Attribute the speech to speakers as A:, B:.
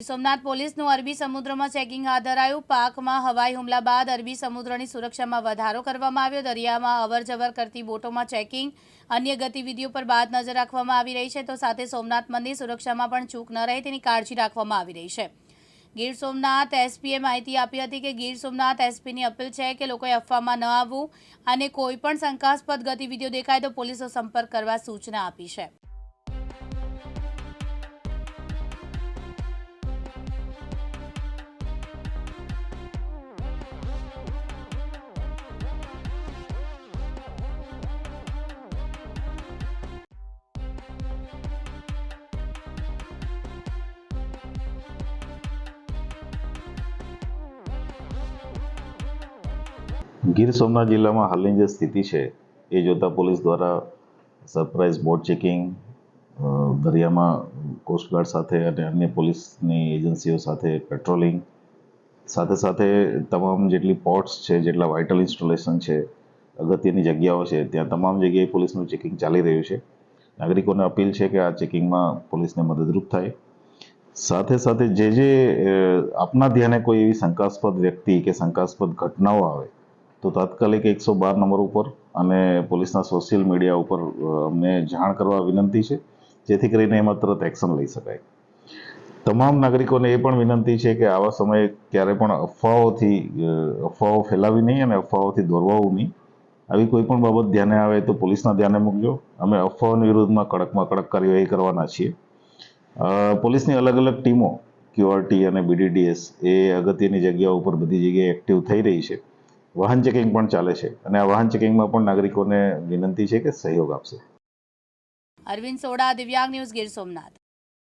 A: સોમનાથ પોલીસનું અરબી સમુદ્રમાં ચેકિંગ હાથ ધરાયું. પાકમાં હવાઈ હુમલા બાદ અરબી સમુદ્રની સુરક્ષામાં વધારો કરવામાં આવ્યો. દરિયામાં અવરજવર કરતી બોટોમાં ચેકિંગ, અન્ય ગતિવિધિઓ પર બાદ નજર રાખવામાં આવી રહી છે. તો સાથે સોમનાથ મંદિર સુરક્ષામાં પણ ચૂક ન રહે તેની કાળજી રાખવામાં આવી રહી છે. ગીર સોમનાથ એસપીએ માહિતી આપી હતી કે ગીર સોમનાથ એસપીની અપીલ છે કે લોકોએ અફવામાં ન આવવું અને કોઈપણ શંકાસ્પદ ગતિવિધિઓ દેખાય તો પોલીસનો સંપર્ક કરવા સૂચના આપી છે.
B: ગીર સોમનાથ જિલ્લામાં હાલની જે સ્થિતિ છે, એ જોતા પોલીસ દ્વારા સરપ્રાઇઝ બોટ ચેકિંગ દરિયામાં કોસ્ટગાર્ડ સાથે અને અન્ય પોલીસની એજન્સીઓ સાથે પેટ્રોલિંગ, સાથે સાથે તમામ જેટલી પોર્ટ્સ છે, જેટલા વાઇટલ ઇન્સ્ટોલેશન છે, અગત્યની જગ્યાઓ છે, ત્યાં તમામ જગ્યાએ પોલીસનું ચેકિંગ ચાલી રહ્યું છે. નાગરિકોને અપીલ છે કે આ ચેકિંગમાં પોલીસને મદદરૂપ થાય. સાથે સાથે જે જે આપના ધ્યાને કોઈ એવી શંકાસ્પદ વ્યક્તિ કે શંકાસ્પદ ઘટનાઓ આવે તો તાત્કાલિક એકસો બાર નંબર ઉપર અને પોલીસના સોશિયલ મીડિયા ઉપર અમને જાણ કરવા વિનંતી છે, જેથી કરીને એમાં તરત એક્શન લઈ શકાય. તમામ નાગરિકોને એ પણ વિનંતી છે કે આવા સમયે ક્યારે પણ અફવાઓથી અફવાઓ ફેલાવી નહીં અને અફવાઓથી દોરવાવું નહીં. આવી કોઈ પણ બાબત ધ્યાને આવે તો પોલીસના ધ્યાને મૂકજો. અમે અફવાઓની વિરુદ્ધમાં કડકમાં કડક કાર્યવાહી કરવાના છીએ. પોલીસની અલગ અલગ ટીમો ક્યુઆરટી અને બીડીડીએસ એ અગત્યની જગ્યાઓ ઉપર બધી જગ્યાએ એક્ટિવ થઈ રહી છે. વાહન ચેકિંગ પણ ચાલે છે. અને આ વાહન ચેકિંગમાં પણ નાગરિકોને વિનંતી છે કે સહયોગ આપશે.
A: અરવિંદ સોડા, દિવ્યાંગ ન્યૂઝ ગીર સોમનાથ.